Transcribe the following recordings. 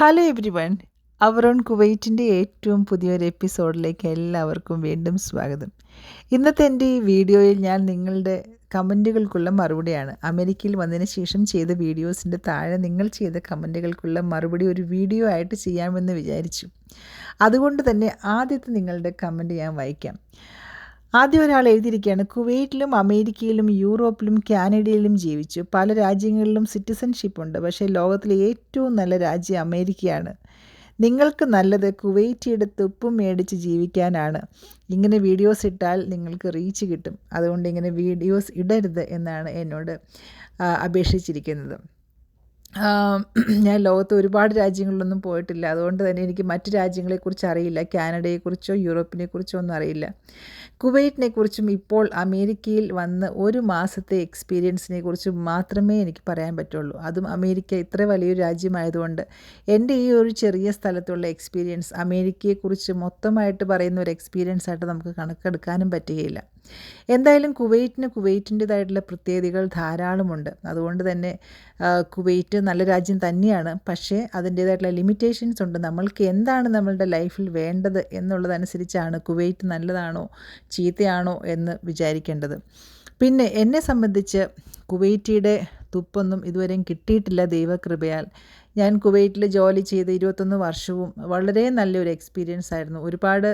Hello everyone our own കുവൈറ്റിന്റെ ഏറ്റവും പുതിയൊരു എപ്പിസോഡിലേക്ക് എല്ലാവർക്കും വീണ്ടും സ്വാഗതം. ഇന്നത്തെ എന്റെ ഈ വീഡിയോയിൽ ഞാൻ നിങ്ങളുടെ കമന്റുകൾക്കുള്ള മറുപടിയാണ്. അമേരിക്കയിൽ വന്നതിന് ശേഷം ചെയ്ത വീഡിയോസിന്റെ താഴെ നിങ്ങൾ ചെയ്ത കമന്റുകൾക്കുള്ള മറുപടി ഒരു വീഡിയോ ആയിട്ട് ചെയ്യാമെന്ന് വിചാരിച്ചു. അതുകൊണ്ട് തന്നെ ആദ്യത്തെ നിങ്ങളുടെ കമന്റ് ഞാൻ വായിക്കാം. ആദ്യം ഒരാൾ എഴുതിയിരിക്കുകയാണ് കുവൈറ്റിലും അമേരിക്കയിലും യൂറോപ്പിലും കാനഡയിലും ജീവിച്ചു. പല രാജ്യങ്ങളിലും സിറ്റിസൺഷിപ്പ് ഉണ്ട്. പക്ഷേ ലോകത്തിലെ ഏറ്റവും നല്ല രാജ്യം അമേരിക്കയാണ്. നിങ്ങൾക്ക് നല്ലത് കുവൈറ്റിയുടെ തുപ്പും മേടിച്ച് ജീവിക്കാനാണ്. ഇങ്ങനെ വീഡിയോസ് ഇട്ടാൽ നിങ്ങൾക്ക് റീച്ച് കിട്ടും. അതുകൊണ്ട് ഇങ്ങനെ വീഡിയോസ് ഇടരുത് എന്നാണ് എന്നോട് അപേക്ഷിച്ചിരിക്കുന്നത്. ഞാൻ ലോകത്ത് ഒരുപാട് രാജ്യങ്ങളിലൊന്നും പോയിട്ടില്ല. അതുകൊണ്ട് തന്നെ എനിക്ക് മറ്റ് രാജ്യങ്ങളെക്കുറിച്ച് അറിയില്ല. കാനഡയെക്കുറിച്ചോ യൂറോപ്പിനെക്കുറിച്ചോ ഒന്നും അറിയില്ല. കുവൈറ്റിനെ കുറിച്ചും ഇപ്പോൾ അമേരിക്കയിൽ വന്ന് ഒരു മാസത്തെ എക്സ്പീരിയൻസിനെ കുറിച്ചും മാത്രമേ എനിക്ക് പറയാൻ പറ്റുള്ളൂ. അതും അമേരിക്ക ഇത്ര വലിയൊരു രാജ്യമായതുകൊണ്ട് എന്റെ ഈ ഒരു ചെറിയ സ്ഥലത്തുള്ള എക്സ്പീരിയൻസ് അമേരിക്കയെക്കുറിച്ച് മൊത്തമായിട്ട് പറയുന്ന ഒരു എക്സ്പീരിയൻസ് ആയിട്ട് നമുക്ക് കണക്കെടുക്കാനും പറ്റുകയില്ല. എന്തായാലും കുവൈറ്റിന് കുവൈറ്റിന്റെതായിട്ടുള്ള പ്രത്യേകതകൾ ധാരാളമുണ്ട്. അതുകൊണ്ട് തന്നെ കുവൈറ്റ് നല്ല രാജ്യം തന്നെയാണ്. പക്ഷേ അതിന്റേതായിട്ടുള്ള ലിമിറ്റേഷൻസ് ഉണ്ട്. നമ്മൾക്ക് എന്താണ് നമ്മളുടെ ലൈഫിൽ വേണ്ടത് എന്നുള്ളതനുസരിച്ചാണ് കുവൈറ്റ് നല്ലതാണോ ചീത്തയാണോ എന്ന് വിചാരിക്കേണ്ടത്. പിന്നെ എന്നെ സംബന്ധിച്ച് കുവൈറ്റിയുടെ തുപ്പൊന്നും ഇതുവരെയും കിട്ടിയിട്ടില്ല ദൈവകൃപയാൽ. ഞാൻ കുവൈറ്റിൽ ജോലി ചെയ്ത് ഇരുപത്തൊന്ന് വർഷവും വളരെ നല്ലൊരു എക്സ്പീരിയൻസ് ആയിരുന്നു. ഒരുപാട്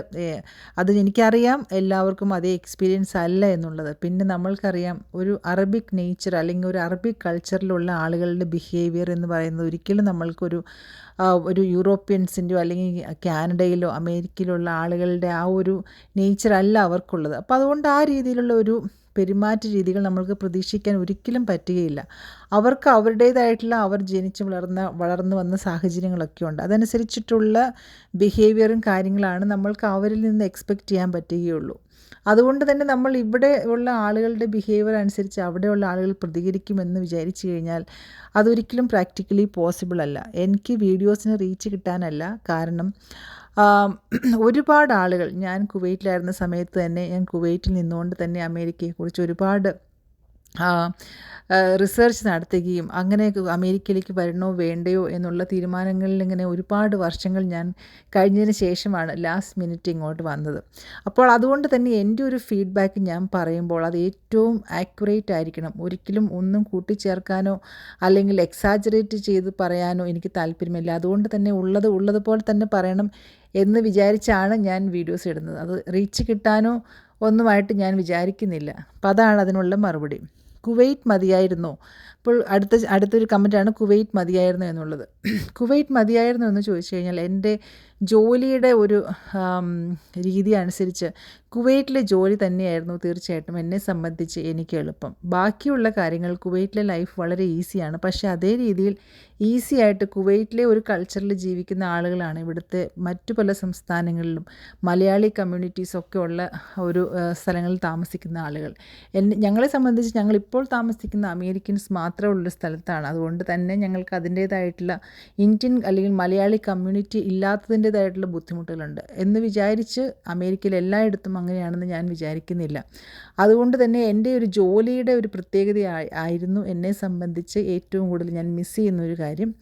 അത് എനിക്കറിയാം എല്ലാവർക്കും അതേ എക്സ്പീരിയൻസ് അല്ല എന്നുള്ളത്. പിന്നെ നമ്മൾക്കറിയാം ഒരു അറബിക് നേച്ചർ അല്ലെങ്കിൽ ഒരു അറബിക് കൾച്ചറിലുള്ള ആളുകളുടെ ബിഹേവിയർ എന്ന് പറയുന്നത് ഒരിക്കലും നമ്മൾക്കൊരു ഒരു യൂറോപ്യൻസിന്റെയോ അല്ലെങ്കിൽ കാനഡയിലോ അമേരിക്കയിലുള്ള ആളുകളുടെ ആ ഒരു നേച്ചർ അല്ല അവർക്കുള്ളത്. അപ്പോൾ അതുകൊണ്ട് ആ രീതിയിലുള്ള ഒരു പെരുമാറ്റ രീതികൾ നമ്മൾക്ക് പ്രതീക്ഷിക്കാൻ ഒരിക്കലും പറ്റുകയില്ല. അവർക്ക് അവരുടേതായിട്ടുള്ള അവർ ജനിച്ച് വളർന്ന വളർന്നു വന്ന സാഹചര്യങ്ങളൊക്കെ ഉണ്ട്. അതനുസരിച്ചിട്ടുള്ള ബിഹേവിയറും കാര്യങ്ങളാണ് നമ്മൾക്ക് അവരിൽ നിന്ന് എക്സ്പെക്റ്റ് ചെയ്യാൻ പറ്റുകയുള്ളൂ. അതുകൊണ്ട് തന്നെ നമ്മൾ ഇവിടെ ഉള്ള ആളുകളുടെ ബിഹേവിയർ അനുസരിച്ച് അവിടെയുള്ള ആളുകൾ പ്രതികരിക്കുമെന്ന് വിചാരിച്ചു കഴിഞ്ഞാൽ അതൊരിക്കലും പ്രാക്ടിക്കലി പോസിബിൾ അല്ല. എനിക്ക് വീഡിയോസിന് റീച്ച് കിട്ടാനല്ല. കാരണം ഒരുപാട് ആളുകൾ ഞാൻ കുവൈറ്റിലായിരുന്ന സമയത്ത് തന്നെ ഞാൻ കുവൈറ്റിൽ നിന്നുകൊണ്ട് തന്നെ അമേരിക്കയെക്കുറിച്ച് ഒരുപാട് റിസർച്ച് നടത്തുകയും അങ്ങനെ അമേരിക്കയിലേക്ക് വരണോ വേണ്ടയോ എന്നുള്ള തീരുമാനങ്ങളിൽ ഇങ്ങനെ ഒരുപാട് വർഷങ്ങൾ ഞാൻ കഴിഞ്ഞതിന് ശേഷമാണ് ലാസ്റ്റ് മിനിറ്റ് ഇങ്ങോട്ട് വന്നത്. അപ്പോൾ അതുകൊണ്ട് തന്നെ എന്റെ ഒരു ഫീഡ്ബാക്ക് ഞാൻ പറയുമ്പോൾ അത് ഏറ്റവും ആക്യുറേറ്റ് ആയിരിക്കണം. ഒരിക്കലും ഒന്നും കൂട്ടിച്ചേർക്കാനോ അല്ലെങ്കിൽ എക്സാജറേറ്റ് ചെയ്ത് പറയാനോ എനിക്ക് താല്പര്യമില്ല. അതുകൊണ്ട് തന്നെ ഉള്ളത് ഉള്ളതുപോലെ തന്നെ പറയണം എന്ന് വിചാരിച്ചാണ് ഞാൻ വീഡിയോസ് ഇടുന്നത്. അത് റീച്ച് കിട്ടാനോ ഒന്നുമായിട്ട് ഞാൻ വിചാരിക്കുന്നില്ല. അപ്പം അതാണ് അതിനുള്ള മറുപടി. കുവൈറ്റ് മതിയായിരുന്നോ. ഇപ്പോൾ അടുത്ത അടുത്തൊരു കമന്റാണ് കുവൈറ്റ് മതിയായിരുന്നു എന്നുള്ളത്. കുവൈറ്റ് മതിയായിരുന്നു എന്ന് ചോദിച്ചു കഴിഞ്ഞാൽ എന്റെ ജോലിയുടെ ഒരു രീതി അനുസരിച്ച് കുവൈറ്റിലെ ജോലി തന്നെയായിരുന്നു തീർച്ചയായിട്ടും എന്നെ സംബന്ധിച്ച് എനിക്ക് എളുപ്പം. ബാക്കിയുള്ള കാര്യങ്ങൾ കുവൈറ്റിലെ ലൈഫ് വളരെ ഈസിയാണ് പക്ഷേ അതേ രീതിയിൽ ഈസി ആയിട്ട് കുവൈറ്റിലെ ഒരു കൾച്ചറിൽ ജീവിക്കുന്ന ആളുകളാണ് ഇവിടുത്തെ മറ്റു പല സംസ്ഥാനങ്ങളിലും മലയാളി കമ്മ്യൂണിറ്റീസ് ഒക്കെ ഉള്ള ഒരു സ്ഥലങ്ങളിൽ താമസിക്കുന്ന ആളുകൾ. എന്നെ ഞങ്ങളെ സംബന്ധിച്ച് ഞങ്ങളിപ്പോൾ താമസിക്കുന്ന അമേരിക്കൻസ് മാത്രമുള്ള സ്ഥലത്താണ്. അതുകൊണ്ട് തന്നെ ഞങ്ങൾക്ക് അതിന്റേതായിട്ടുള്ള ഇന്ത്യൻ അല്ലെങ്കിൽ മലയാളി കമ്മ്യൂണിറ്റി ഇല്ലാത്തതിന്റേതായിട്ടുള്ള ബുദ്ധിമുട്ടുകളുണ്ട്. എന്ന് വിചാരിച്ച് അമേരിക്കയിൽ എല്ലായിടത്തും അങ്ങനെയാണെന്ന് ഞാൻ വിചാരിക്കുന്നില്ല. അതുകൊണ്ട് തന്നെ എന്റെ ഒരു ജോലിയുടെ ഒരു പ്രത്യേകത ആയിരുന്നു എന്നെ സംബന്ധിച്ച് ഏറ്റവും കൂടുതൽ ഞാൻ മിസ് ചെയ്യുന്ന ഒരു കാര്യം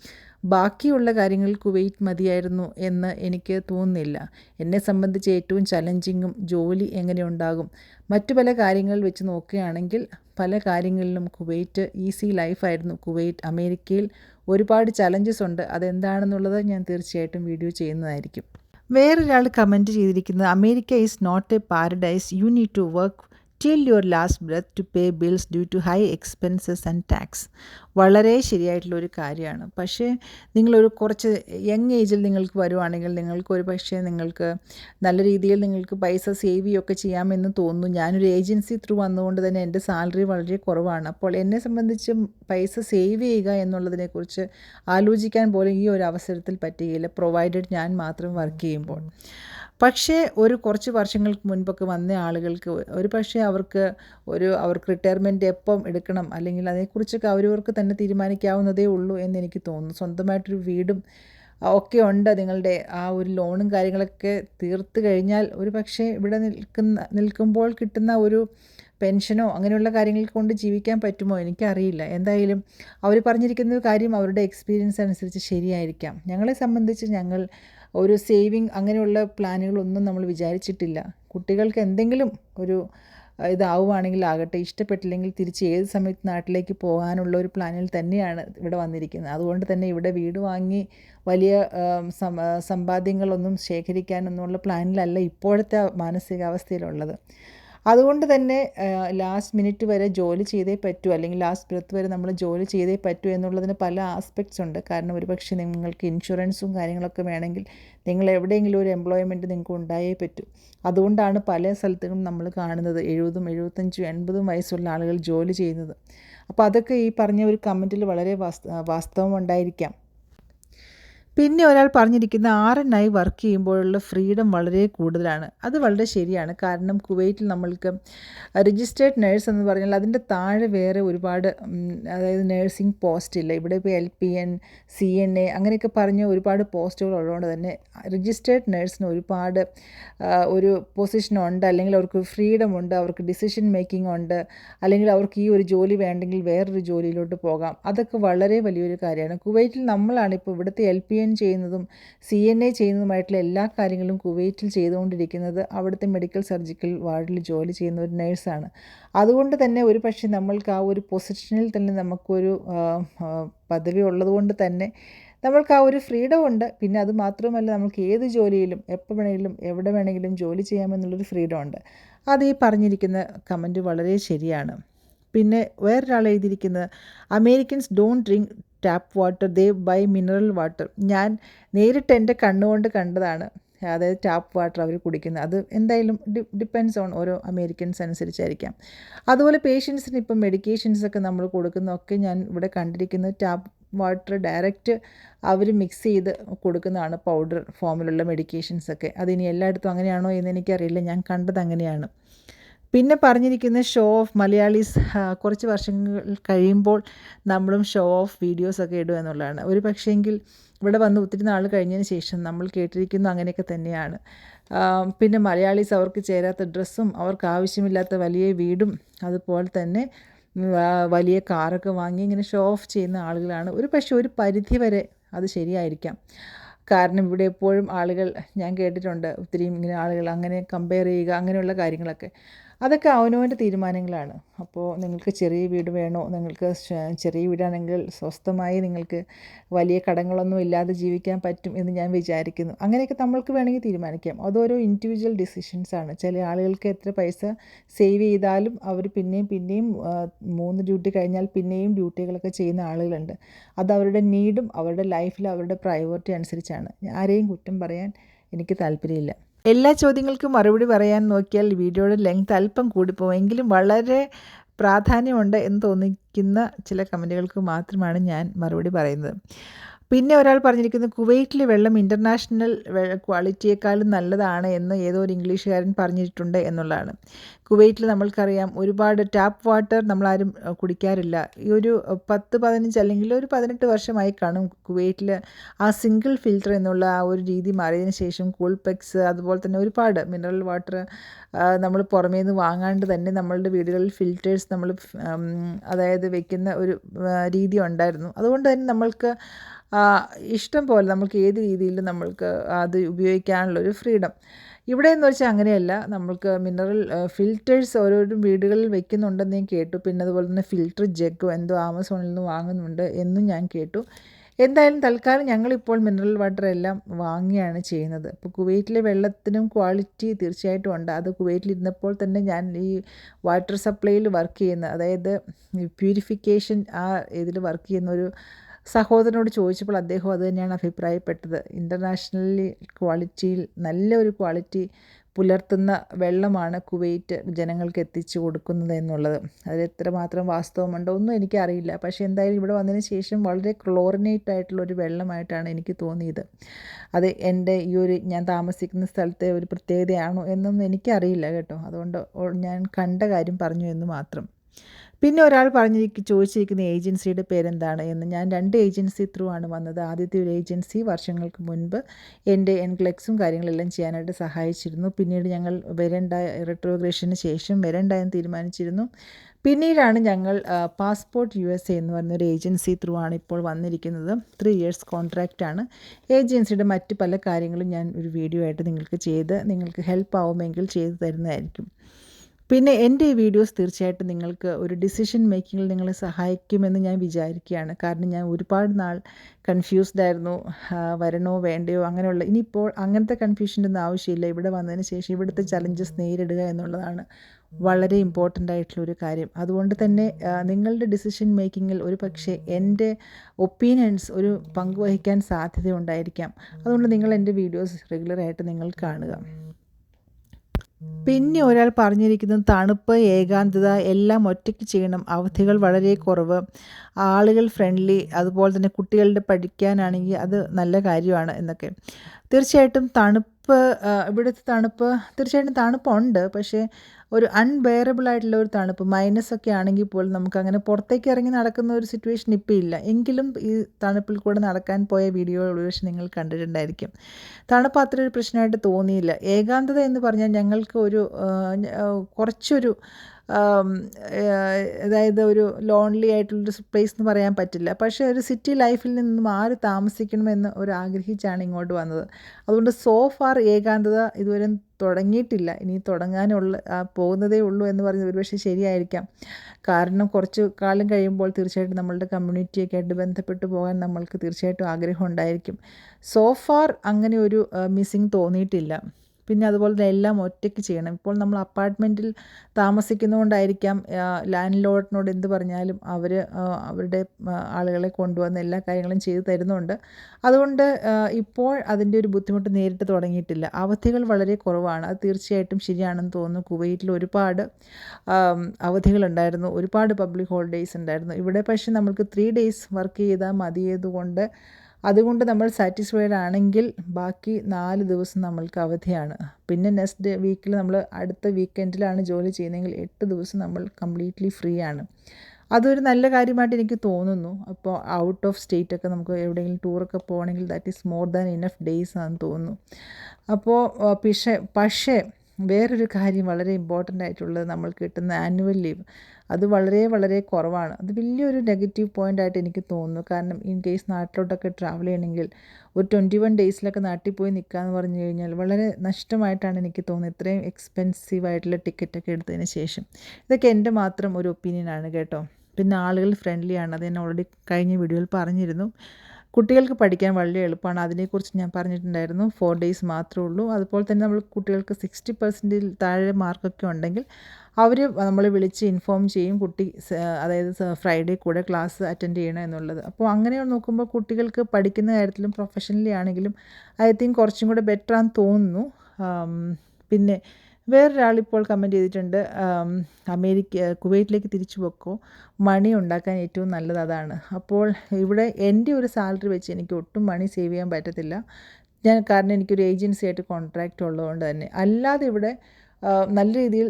ബാക്കിയുള്ള കാര്യങ്ങൾ കുവൈറ്റ് മതിയായിരുന്നു എന്ന് എനിക്ക് തോന്നുന്നില്ല. എന്നെ സംബന്ധിച്ച് ഏറ്റവും ചലഞ്ചിങ്ങും ജോലി എങ്ങനെ ഉണ്ടാകും? മറ്റു പല കാര്യങ്ങൾ വെച്ച് നോക്കുകയാണെങ്കിൽ പല കാര്യങ്ങളിലും കുവൈറ്റ് ഈസി ലൈഫായിരുന്നു കുവൈറ്റ് അമേരിക്കയിൽ ഒരുപാട് ചലഞ്ചസ് ഉണ്ട്. അതെന്താണെന്നുള്ളത് ഞാൻ തീർച്ചയായിട്ടും വീഡിയോ ചെയ്യുന്നതായിരിക്കും. വേറൊരാൾ കമന്റ് ചെയ്തിരിക്കുന്നത് America is not a paradise you need to work till your last breath to pay bills due to high expenses and tax വളരെ ശരിയായിട്ടുള്ള ഒരു കാര്യമാണ്. പക്ഷേ നിങ്ങളൊരു കുറച്ച് യങ് ഏജിൽ നിങ്ങൾക്ക് വരുവാണെങ്കിൽ നിങ്ങൾക്ക് ഒരു പക്ഷേ നിങ്ങൾക്ക് നല്ല രീതിയിൽ നിങ്ങൾക്ക് പൈസ സേവ് ചെയ്യുകയൊക്കെ ചെയ്യാമെന്ന് തോന്നുന്നു. ഞാനൊരു ഏജൻസി ത്രൂ വന്നുകൊണ്ട് തന്നെ എന്റെ സാലറി വളരെ കുറവാണ്. അപ്പോൾ എന്നെ സംബന്ധിച്ച് പൈസ സേവ് ചെയ്യുക എന്നുള്ളതിനെക്കുറിച്ച് ആലോചിക്കാൻ പോലും ഈ ഒരു അവസരത്തിൽ പറ്റുകയില്ല. പ്രൊവൈഡഡ് ഞാൻ മാത്രം വർക്ക് ചെയ്യുമ്പോൾ. പക്ഷേ ഒരു കുറച്ച് വർഷങ്ങൾക്ക് മുൻപൊക്കെ വന്ന ആളുകൾക്ക് ഒരു പക്ഷേ അവർക്ക് ഒരു അവർക്ക് റിട്ടയർമെന്റ് എപ്പം എടുക്കണം അല്ലെങ്കിൽ അതിനെക്കുറിച്ചൊക്കെ അവരവർക്ക് തന്നെ തീരുമാനിക്കാവുന്നതേ ഉള്ളൂ എന്ന് എനിക്ക് തോന്നുന്നു. സ്വന്തമായിട്ടൊരു വീടും ഒക്കെ ഉണ്ട്. നിങ്ങളുടെ ആ ഒരു ലോണും കാര്യങ്ങളൊക്കെ തീർത്ത് കഴിഞ്ഞാൽ ഒരു പക്ഷേ ഇവിടെ നിൽക്കുന്ന നിൽക്കുമ്പോൾ കിട്ടുന്ന ഒരു പെൻഷനോ അങ്ങനെയുള്ള കാര്യങ്ങൾ കൊണ്ട് ജീവിക്കാൻ പറ്റുമോ എനിക്കറിയില്ല. എന്തായാലും അവർ പറഞ്ഞിരിക്കുന്ന കാര്യം അവരുടെ എക്സ്പീരിയൻസ് അനുസരിച്ച് ശരിയായിരിക്കാം. ഞങ്ങളെ സംബന്ധിച്ച് ഞങ്ങൾ ഒരു സേവിങ് അങ്ങനെയുള്ള പ്ലാനുകളൊന്നും നമ്മൾ വിചാരിച്ചിട്ടില്ല. കുട്ടികൾക്ക് എന്തെങ്കിലും ഒരു ഇതാവുകയാണെങ്കിൽ ആകട്ടെ ഇഷ്ടപ്പെട്ടില്ലെങ്കിൽ തിരിച്ച് ഏത് സമയത്ത് നാട്ടിലേക്ക് പോകാനുള്ള ഒരു പ്ലാനിൽ തന്നെയാണ് ഇവിടെ വന്നിരിക്കുന്നത്. അതുകൊണ്ട് തന്നെ ഇവിടെ വീട് വാങ്ങി വലിയ സമ്പാദ്യങ്ങളൊന്നും ശേഖരിക്കാനൊന്നുമുള്ള പ്ലാനിലല്ല ഇപ്പോഴത്തെ മാനസികാവസ്ഥയിലുള്ളത്. അതുകൊണ്ട് തന്നെ ലാസ്റ്റ് മിനിറ്റ് വരെ ജോലി ചെയ്തേ പറ്റൂ. അല്ലെങ്കിൽ ലാസ്റ്റ് ബ്രത്ത് വരെ നമ്മൾ ജോലി ചെയ്തേ പറ്റൂ എന്നുള്ളതിന് പല ആസ്പെക്ട്സ് ഉണ്ട്. കാരണം ഒരുപക്ഷെ നിങ്ങൾക്ക് ഇൻഷുറൻസും കാര്യങ്ങളൊക്കെ വേണമെങ്കിൽ നിങ്ങൾ എവിടെയെങ്കിലും ഒരു എംപ്ലോയ്മെന്റ് നിങ്ങൾക്ക് ഉണ്ടായേ പറ്റൂ. അതുകൊണ്ടാണ് പല സ്ഥലത്തും നമ്മൾ കാണുന്നത് എഴുപതും എഴുപത്തഞ്ചും എൺപതും വയസ്സുള്ള ആളുകൾ ജോലി ചെയ്യുന്നത്. അപ്പോൾ അതൊക്കെ ഈ പറഞ്ഞ ഒരു കമന്റിൽ വളരെ വാസ്തവം ഉണ്ടായിരിക്കാം. പിന്നെ ഒരാൾ പറഞ്ഞിരിക്കുന്ന ആർ എൻ ഐ വർക്ക് ചെയ്യുമ്പോഴുള്ള ഫ്രീഡം വളരെ കൂടുതലാണ്. അത് വളരെ ശരിയാണ്. കാരണം കുവൈറ്റിൽ നമ്മൾക്ക് രജിസ്റ്റേർഡ് നേഴ്സ് എന്ന് പറഞ്ഞാൽ അതിന്റെ താഴെ വേറെ ഒരുപാട് അതായത് നേഴ്സിംഗ് പോസ്റ്റ് ഇല്ല. ഇവിടെ ഇപ്പോൾ L P N C N A അങ്ങനെയൊക്കെ പറഞ്ഞ ഒരുപാട് പോസ്റ്റുകൾ ഉള്ളതുകൊണ്ട് തന്നെ രജിസ്റ്റേർഡ് നേഴ്സിന് ഒരുപാട് ഒരു പൊസിഷൻ ഉണ്ട്. അല്ലെങ്കിൽ അവർക്ക് ഫ്രീഡം ഉണ്ട്. അവർക്ക് ഡിസിഷൻ മേക്കിംഗ് ഉണ്ട്. അല്ലെങ്കിൽ അവർക്ക് ഈ ഒരു ജോലി വേണ്ടെങ്കിൽ വേറൊരു ജോലിയിലോട്ട് പോകാം. അതൊക്കെ വളരെ വലിയൊരു കാര്യമാണ്. കുവൈറ്റിൽ നമ്മളാണ് ഇപ്പോൾ ഇവിടുത്തെ എൽ പി എൻ ചെയ്യുന്നതും സി എൻ എ ചെയ്യുന്നതുമായിട്ടുള്ള എല്ലാ കാര്യങ്ങളും കുവൈറ്റിൽ ചെയ്തുകൊണ്ടിരിക്കുന്നത് അവിടുത്തെ മെഡിക്കൽ സർജിക്കൽ വാർഡിൽ ജോലി ചെയ്യുന്ന ഒരു നേഴ്സാണ്. അതുകൊണ്ട് തന്നെ ഒരു പക്ഷേ നമ്മൾക്ക് ആ ഒരു പൊസിഷനിൽ തന്നെ നമുക്കൊരു പദവി ഉള്ളതുകൊണ്ട് തന്നെ നമ്മൾക്ക് ആ ഒരു ഫ്രീഡം ഉണ്ട്. പിന്നെ അത് മാത്രമല്ല നമുക്ക് ഏത് ജോലിയിലും എപ്പോൾ വേണമെങ്കിലും എവിടെ വേണമെങ്കിലും ജോലി ചെയ്യാമെന്നുള്ളൊരു ഫ്രീഡം ഉണ്ട്. അത് ഈ പറഞ്ഞിരിക്കുന്ന കമന്റ് വളരെ ശരിയാണ്. പിന്നെ വേറൊരാൾ എഴുതിയിരിക്കുന്നത് Americans don't drink tap water they buy mineral water ഞാൻ നേരിട്ട് എന്റെ കണ്ണുകൊണ്ട് കണ്ടതാണ്. അതായത് ടാപ്പ് വാട്ടർ അവർ കുടിക്കുന്നത്. അത് എന്തായാലും ഡിപ്പെൻസ് ഓൺ ഓരോ അമേരിക്കൻസ് അനുസരിച്ചായിരിക്കാം. അതുപോലെ പേഷ്യൻസിന് ഇപ്പം മെഡിക്കേഷൻസ് ഒക്കെ നമ്മൾ കൊടുക്കുന്നതൊക്കെ ഞാൻ ഇവിടെ കണ്ടിരിക്കുന്നത് ടാപ്പ് വാട്ടർ ഡയറക്റ്റ് അവർ മിക്സ് ചെയ്ത് കൊടുക്കുന്നതാണ് പൗഡർ ഫോമിലുള്ള മെഡിക്കേഷൻസ് ഒക്കെ. അതിനി എല്ലായിടത്തും അങ്ങനെയാണോ എന്ന് എനിക്കറിയില്ല. ഞാൻ കണ്ടത് അങ്ങനെയാണ്. പിന്നെ പറഞ്ഞിരിക്കുന്ന ഷോ ഓഫ് മലയാളീസ് കുറച്ച് വർഷങ്ങൾ കഴിയുമ്പോൾ നമ്മളും ഷോ ഓഫ് വീഡിയോസൊക്കെ ഇടുക എന്നുള്ളതാണ്. ഒരു പക്ഷേങ്കിൽ ഇവിടെ വന്ന് ഒത്തിരി നാൾ കഴിഞ്ഞതിന് ശേഷം നമ്മൾ കേട്ടിരിക്കുന്നു അങ്ങനെയൊക്കെ തന്നെയാണ്. പിന്നെ മലയാളീസ് അവർക്ക് ചേരാത്ത ഡ്രസ്സും അവർക്ക് ആവശ്യമില്ലാത്ത വലിയ വീടും അതുപോലെ തന്നെ വലിയ കാറൊക്കെ വാങ്ങി ഇങ്ങനെ ഷോ ഓഫ് ചെയ്യുന്ന ആളുകളാണ്. ഒരു പക്ഷേ ഒരു പരിധി വരെ അത് ശരിയായിരിക്കാം. കാരണം ഇവിടെ എപ്പോഴും ആളുകൾ ഞാൻ കേട്ടിട്ടുണ്ട് ഒത്തിരി ഇങ്ങനെ ആളുകൾ അങ്ങനെ കമ്പയർ ചെയ്യുക അങ്ങനെയുള്ള കാര്യങ്ങളൊക്കെ. അതൊക്കെ അവനവന്റെ തീരുമാനങ്ങളാണ്. അപ്പോൾ നിങ്ങൾക്ക് ചെറിയ വീട് വേണോ? നിങ്ങൾക്ക് ചെറിയ വീടാണെങ്കിൽ സ്വസ്ഥമായി നിങ്ങൾക്ക് വലിയ കടങ്ങളൊന്നും ഇല്ലാതെ ജീവിക്കാൻ പറ്റും എന്ന് ഞാൻ വിചാരിക്കുന്നു. അങ്ങനെയൊക്കെ നമ്മൾക്ക് വേണമെങ്കിൽ തീരുമാനിക്കാം. അതോരോ ഇൻഡിവിജ്വൽ ഡിസിഷൻസാണ് ചില ആളുകൾക്ക് എത്ര പൈസ സേവ് ചെയ്താലും അവർ പിന്നെയും പിന്നെയും മൂന്ന് ഡ്യൂട്ടി കഴിഞ്ഞാൽ പിന്നെയും ഡ്യൂട്ടികളൊക്കെ ചെയ്യുന്ന ആളുകളുണ്ട്. അത് അവരുടെ നീഡും അവരുടെ ലൈഫിൽ അവരുടെ പ്രയോറിറ്റി അനുസരിച്ചാണ്. ആരെയും കുറ്റം പറയാൻ എനിക്ക് താല്പര്യമില്ല. എല്ലാ ചോദ്യങ്ങൾക്കും മറുപടി പറയാൻ നോക്കിയാൽ വീഡിയോയുടെ ലെങ്ത് അല്പം കൂടിപ്പോകും എങ്കിലും വളരെ പ്രാധാന്യമുണ്ട് എന്ന് തോന്നിക്കുന്ന ചില കമന്റുകൾക്ക് മാത്രമാണ് ഞാൻ മറുപടി പറയുന്നത്. പിന്നെ ഒരാൾ പറഞ്ഞിരിക്കുന്നത് കുവൈറ്റിലെ വെള്ളം ഇന്റർനാഷണൽ ക്വാളിറ്റിയേക്കാളും നല്ലതാണ് എന്ന് ഏതോ ഒരു ഇംഗ്ലീഷുകാരൻ പറഞ്ഞിട്ടുണ്ട് എന്നുള്ളതാണ്. കുവൈറ്റിൽ നമ്മൾക്കറിയാം ഒരുപാട് ടാപ്പ് വാട്ടർ നമ്മളാരും കുടിക്കാറില്ല. ഈ ഒരു പത്ത് പതിനഞ്ച് അല്ലെങ്കിൽ ഒരു പതിനെട്ട് വർഷമായി കാണും കുവൈറ്റിൽ ആ സിംഗിൾ ഫിൽറ്റർ എന്നുള്ള ആ ഒരു രീതി മാറിയതിന് ശേഷം കൂൾപെക്സ് അതുപോലെ തന്നെ ഒരുപാട് മിനറൽ വാട്ടർ നമ്മൾ പുറമേ നിന്ന് വാങ്ങാണ്ട് തന്നെ നമ്മളുടെ വീടുകളിൽ ഫിൽറ്റേഴ്സ് നമ്മൾ അതായത് വെക്കുന്ന ഒരു രീതി ഉണ്ടായിരുന്നു. അതുകൊണ്ട് തന്നെ നമ്മൾക്ക് ഇഷ്ടം പോലെ നമുക്ക് ഏത് രീതിയിലും നമ്മൾക്ക് അത് ഉപയോഗിക്കാനുള്ള ഒരു ഫ്രീഡം. ഇവിടെ എന്ന് വെച്ചാൽ അങ്ങനെയല്ല. നമ്മൾക്ക് മിനറൽ ഫിൽറ്റേഴ്സ് ഓരോരോ വീടുകളിൽ വെക്കുന്നുണ്ടെന്ന് ഞാൻ കേട്ടു. പിന്നെ അതുപോലെ തന്നെ ഫിൽറ്റർ ജഗ്ഗോ എന്തോ ആമസോണിൽ നിന്ന് വാങ്ങുന്നുണ്ട് എന്നും ഞാൻ കേട്ടു. എന്തായാലും തൽക്കാലം ഞങ്ങളിപ്പോൾ മിനറൽ വാട്ടർ എല്ലാം വാങ്ങിയാണ് ചെയ്യുന്നത്. അപ്പോൾ കുവൈറ്റിലെ വെള്ളത്തിനും ക്വാളിറ്റി തീർച്ചയായിട്ടും ഉണ്ട്. അത് കുവൈറ്റിലിരുന്നപ്പോൾ തന്നെ ഞാൻ ഈ വാട്ടർ സപ്ലൈയിൽ വർക്ക് ചെയ്യുന്ന അതായത് പ്യൂരിഫിക്കേഷൻ ആ ഇതിൽ വർക്ക് ചെയ്യുന്ന ഒരു സഹോദരനോട് ചോദിച്ചപ്പോൾ അദ്ദേഹം അത് തന്നെയാണ് അഭിപ്രായപ്പെട്ടത്. ഇന്റർനാഷണലി ക്വാളിറ്റിയിൽ നല്ല ഒരു ക്വാളിറ്റി പുലർത്തുന്ന വെള്ളമാണ് കുവൈറ്റ് ജനങ്ങൾക്ക് എത്തിച്ചു കൊടുക്കുന്നത് എന്നുള്ളത്. അതിൽ എത്രമാത്രം വാസ്തവമുണ്ടോ ഒന്നും എനിക്കറിയില്ല. പക്ഷേ എന്തായാലും ഇവിടെ വന്നതിന് ശേഷം വളരെ ക്ലോറിനേറ്റ് ആയിട്ടുള്ള ഒരു വെള്ളമായിട്ടാണ് എനിക്ക് തോന്നിയത്. അത് എന്റെ ഈ ഒരു ഞാൻ താമസിക്കുന്ന സ്ഥലത്തെ ഒരു പ്രത്യേകതയാണോ എന്നൊന്നും എനിക്കറിയില്ല കേട്ടോ. അതുകൊണ്ട് ഞാൻ കണ്ട കാര്യം പറഞ്ഞു എന്ന് മാത്രം. പിന്നെ ഒരാൾ പറഞ്ഞിരിക്കും ചോദിച്ചിരിക്കുന്ന ഏജൻസിയുടെ പേരെന്താണ് എന്ന് ഞാൻ രണ്ട് ഏജൻസി ത്രൂ ആണ് വന്നത്. ആദ്യത്തെ ഒരു ഏജൻസി വർഷങ്ങൾക്ക് മുൻപ് എന്റെ എൻക്ലെക്സും കാര്യങ്ങളെല്ലാം ചെയ്യാനായിട്ട് സഹായിച്ചിരുന്നു. പിന്നീട് ഞങ്ങൾ വരണ്ട റിട്രോഗ്രേഷന് ശേഷം വരണ്ട എന്ന് തീരുമാനിച്ചിരുന്നു. പിന്നീടാണ് ഞങ്ങൾ പാസ്പോർട്ട് യു എസ് എ എന്ന് പറഞ്ഞൊരു ഏജൻസി ത്രൂ ആണ് ഇപ്പോൾ വന്നിരിക്കുന്നത്. ത്രീ ഇയേഴ്സ് കോൺട്രാക്റ്റ് ആണ്. ഏജൻസിയുടെ മറ്റ് പല കാര്യങ്ങളും ഞാൻ ഒരു വീഡിയോ ആയിട്ട് നിങ്ങൾക്ക് ചെയ്ത് നിങ്ങൾക്ക് ഹെൽപ്പ് ആവുമെങ്കിൽ ചെയ്തു തരുന്നതായിരിക്കും. പിന്നെ എന്റെ ഈ വീഡിയോസ് തീർച്ചയായിട്ടും നിങ്ങൾക്ക് ഒരു ഡിസിഷൻ മേക്കിങ്ങിൽ നിങ്ങളെ സഹായിക്കുമെന്ന് ഞാൻ വിചാരിക്കുകയാണ്. കാരണം ഞാൻ ഒരുപാട് നാൾ കൺഫ്യൂസ്ഡ് ആയിരുന്നു. വരണോ വേണ്ടയോ അങ്ങനെയുള്ള ഇനിയിപ്പോൾ അങ്ങനത്തെ കൺഫ്യൂഷന്റെ ഒന്നും ആവശ്യമില്ല. ഇവിടെ വന്നതിന് ശേഷം ഇവിടുത്തെ ചലഞ്ചസ് നേരിടുക എന്നുള്ളതാണ് വളരെ ഇമ്പോർട്ടന്റ് ആയിട്ടുള്ള ഒരു കാര്യം. അതുകൊണ്ട് തന്നെ നിങ്ങളുടെ ഡിസിഷൻ മേക്കിങ്ങിൽ ഒരു പക്ഷേ എന്റെ ഒപ്പീനിയൻസ് ഒരു പങ്കുവഹിക്കാൻ സാധ്യതയുണ്ടായിരിക്കാം അതുകൊണ്ട് നിങ്ങൾ എന്റെ വീഡിയോസ് റെഗുലറായിട്ട് നിങ്ങൾ കാണുക. പിന്നെ ഒരാൾ പറഞ്ഞിരിക്കുന്നത് തണുപ്പ് ഏകാന്തത എല്ലാം ഒറ്റയ്ക്ക് ചെയ്യണം. അവധികൾ വളരെ കുറവ്. ആളുകൾ ഫ്രണ്ട്ലി അതുപോലെ തന്നെ കുട്ടികളുടെ പഠിക്കാനാണെങ്കിൽ അത് നല്ല കാര്യമാണ് എന്നൊക്കെ. തീർച്ചയായിട്ടും തണുപ്പ് ഇവിടുത്തെ തണുപ്പ് തീർച്ചയായിട്ടും തണുപ്പുണ്ട്. പക്ഷേ ഒരു അൺബെയറബിൾ ആയിട്ടുള്ള ഒരു തണുപ്പ് മൈനസ് ഒക്കെ ആണെങ്കിൽ പോലും നമുക്ക് അങ്ങനെ പുറത്തേക്ക് ഇറങ്ങി നടക്കുന്ന ഒരു സിറ്റുവേഷൻ ഇപ്പോൾ ഇല്ല. എങ്കിലും ഈ തണുപ്പിൽ കൂടെ നടക്കാൻ പോയ വീഡിയോ ഒരുപക്ഷെ നിങ്ങൾ കണ്ടിട്ടുണ്ടായിരിക്കും. തണുപ്പ് അത്ര ഒരു പ്രശ്നമായിട്ട് തോന്നിയില്ല. ഏകാന്തത എന്ന് പറഞ്ഞാൽ ഞങ്ങൾക്ക് ഒരു കുറച്ചൊരു അതായത് ഒരു ലോൺലി ആയിട്ടുള്ളൊരു പ്ലേസ് എന്ന് പറയാൻ പറ്റില്ല. പക്ഷേ ഒരു സിറ്റി ലൈഫിൽ നിന്ന് മാറി താമസിക്കണമെന്ന് ഒരു ആഗ്രഹിച്ചാണ് ഇങ്ങോട്ട് വന്നത്. അതുകൊണ്ട് സോ ഫാർ ഏകാന്തത ഇതുവരെ തുടങ്ങിയിട്ടില്ല. ഇനി തുടങ്ങാനുള്ള പോകുന്നതേ ഉള്ളൂ എന്ന് പറയുന്നത് ഒരുപക്ഷെ ശരിയായിരിക്കാം. കാരണം കുറച്ച് കാലം കഴിയുമ്പോൾ തീർച്ചയായിട്ടും നമ്മളുടെ കമ്മ്യൂണിറ്റിയൊക്കെ ആയിട്ട് ബന്ധപ്പെട്ട് പോകാൻ നമ്മൾക്ക് തീർച്ചയായിട്ടും ആഗ്രഹം ഉണ്ടായിരിക്കും. സോ ഫാർ അങ്ങനെ ഒരു മിസ്സിങ് തോന്നിയിട്ടില്ല. പിന്നെ അതുപോലെ തന്നെ എല്ലാം ഒറ്റയ്ക്ക് ചെയ്യണം. ഇപ്പോൾ നമ്മൾ അപ്പാർട്ട്മെന്റിൽ താമസിക്കുന്നതുകൊണ്ടായിരിക്കാം ലാൻഡ് ലോഡിനോട് എന്ത് പറഞ്ഞാലും അവർ അവരുടെ ആളുകളെ കൊണ്ടുവന്ന് എല്ലാ കാര്യങ്ങളും ചെയ്തു തരുന്നുണ്ട്. അതുകൊണ്ട് ഇപ്പോൾ അതിന്റെ ഒരു ബുദ്ധിമുട്ട് നേരിട്ട് തുടങ്ങിയിട്ടില്ല. അവധികൾ വളരെ കുറവാണ്. അത് തീർച്ചയായിട്ടും ശരിയാണെന്ന് തോന്നുന്നു. കുവൈറ്റിൽ ഒരുപാട് അവധികളുണ്ടായിരുന്നു. ഒരുപാട് പബ്ലിക് ഹോളിഡേയ്സ് ഉണ്ടായിരുന്നു. ഇവിടെ പക്ഷേ നമുക്ക് ത്രീ ഡേയ്സ് വർക്ക് ചെയ്താൽ മതിയതുകൊണ്ട് അതുകൊണ്ട് നമ്മൾ സാറ്റിസ്ഫൈഡ് ആണെങ്കിൽ ബാക്കി നാല് ദിവസം നമ്മൾക്ക് അവധിയാണ്. പിന്നെ നെക്സ്റ്റ് ഡേ വീക്കിൽ നമ്മൾ അടുത്ത വീക്കെൻഡിലാണ് ജോലി ചെയ്യുന്നതെങ്കിൽ എട്ട് ദിവസം നമ്മൾ കംപ്ലീറ്റ്ലി ഫ്രീ ആണ്. അതൊരു നല്ല കാര്യമായിട്ട് എനിക്ക് തോന്നുന്നു. അപ്പോൾ ഔട്ട് ഓഫ് സ്റ്റേറ്റ് ഒക്കെ നമുക്ക് എവിടെയെങ്കിലും ടൂറൊക്കെ പോകണമെങ്കിൽ that is more than enough days ആണെന്ന് തോന്നുന്നു. അപ്പോൾ പക്ഷേ പക്ഷേ വേറൊരു കാര്യം വളരെ ഇമ്പോർട്ടന്റ് ആയിട്ടുള്ളത് നമ്മൾ കിട്ടുന്ന ആനുവൽ ലീവ് അത് വളരെ വളരെ കുറവാണ്. അത് വലിയൊരു നെഗറ്റീവ് പോയിന്റ് ആയിട്ട് എനിക്ക് തോന്നുന്നു. കാരണം ഇൻ കേസ് നാട്ടിലോട്ടൊക്കെ ട്രാവൽ ചെയ്യണമെങ്കിൽ ഒരു ട്വന്റി വൺ ഡേയ്സിലൊക്കെ നാട്ടിൽ പോയി നിൽക്കുക എന്ന് പറഞ്ഞു കഴിഞ്ഞാൽ വളരെ നഷ്ടമായിട്ടാണ് എനിക്ക് തോന്നുന്നത്. ഇത്രയും എക്സ്പെൻസീവ് ആയിട്ടുള്ള ടിക്കറ്റൊക്കെ എടുത്തതിന് ശേഷം. ഇതൊക്കെ എന്റെ മാത്രം ഒരു ഒപ്പീനിയനാണ് കേട്ടോ. പിന്നെ ആളുകൾ ഫ്രണ്ട്ലി ആണ്. അത് ഞാൻ ഓൾറെഡി കഴിഞ്ഞ വീഡിയോയിൽ പറഞ്ഞിരുന്നു. കുട്ടികൾക്ക് പഠിക്കാൻ വളരെ എളുപ്പമാണ്. അതിനെക്കുറിച്ച് ഞാൻ പറഞ്ഞിട്ടുണ്ടായിരുന്നു. ഫോർ ഡേയ്സ് മാത്രമേ ഉള്ളൂ. അതുപോലെ തന്നെ നമ്മൾ കുട്ടികൾക്ക് സിക്സ്റ്റി പെർസെന്റിൽ താഴെ മാർക്കൊക്കെ ഉണ്ടെങ്കിൽ അവർ നമ്മൾ വിളിച്ച് ഇൻഫോം ചെയ്യും കുട്ടി അതായത് ഫ്രൈഡേ കൂടെ ക്ലാസ് അറ്റൻഡ് ചെയ്യണം എന്നുള്ളത്. അപ്പോൾ അങ്ങനെ നോക്കുമ്പോൾ കുട്ടികൾക്ക് പഠിക്കുന്ന കാര്യത്തിലും പ്രൊഫഷണലി ആണെങ്കിലും ഐ തിങ്ക് കുറച്ചും കൂടെ ബെറ്റർ ആണെന്ന് തോന്നുന്നു. പിന്നെ വേറൊരാൾ ഇപ്പോൾ കമന്റ് ചെയ്തിട്ടുണ്ട് അമേരിക്ക കുവൈറ്റിലേക്ക് തിരിച്ചു പോക്കോ? മണി ഉണ്ടാക്കാൻ ഏറ്റവും നല്ലത് അതാണ്. അപ്പോൾ ഇവിടെ എന്റെ ഒരു സാലറി വെച്ച് എനിക്ക് ഒട്ടും മണി സേവ് ചെയ്യാൻ പറ്റത്തില്ല. ഞാൻ കാരണം എനിക്കൊരു ഏജൻസി ആയിട്ട് കോൺട്രാക്റ്റ് ഉള്ളതുകൊണ്ട് തന്നെ. അല്ലാതെ ഇവിടെ നല്ല രീതിയിൽ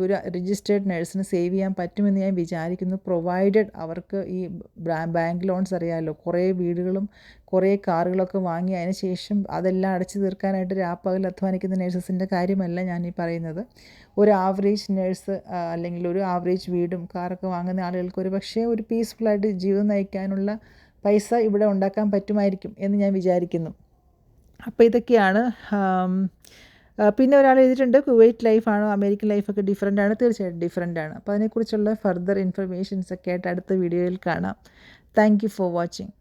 ഒരു രജിസ്റ്റേർഡ് നഴ്സിന് സേവ് ചെയ്യാൻ പറ്റുമെന്ന് ഞാൻ വിചാരിക്കുന്നു. പ്രൊവൈഡഡ് അവർക്ക് ഈ ബാങ്ക് ലോൺസ് അറിയാമല്ലോ കുറേ വീടുകളും കുറേ കാറുകളൊക്കെ വാങ്ങി അതിന് ശേഷം അതെല്ലാം അടച്ചു തീർക്കാനായിട്ട് രാപ്പകൽ അധ്വാനിക്കുന്ന നഴ്സസിന്റെ കാര്യമല്ല ഞാൻ ഈ പറയുന്നത്. ഒരു ആവറേജ് നഴ്സ് അല്ലെങ്കിൽ ഒരു ആവറേജ് വീടും കാറൊക്കെ വാങ്ങുന്ന ആളുകൾക്ക് ഒരു പക്ഷേ ഒരു പീസ്ഫുള്ളായിട്ട് ജീവിതം നയിക്കാനുള്ള പൈസ ഇവിടെ ഉണ്ടാക്കാൻ പറ്റുമായിരിക്കും എന്ന് ഞാൻ വിചാരിക്കുന്നു. അപ്പോൾ ഇതൊക്കെയാണ് പിന്നെ ഒരാൾ എഴുതിയിട്ടുണ്ട് കുവൈറ്റ് ലൈഫാണോ അമേരിക്കൻ ലൈഫൊക്കെ ഡിഫറെന്റ് ആണ്? തീർച്ചയായിട്ടും ഡിഫറെന്റ് ആണ്. അപ്പോൾ അതിനെക്കുറിച്ചുള്ള ഫർദർ ഇൻഫർമേഷൻസ് ഒക്കെ ആയിട്ട് അടുത്ത വീഡിയോയിൽ കാണാം. Thank for watching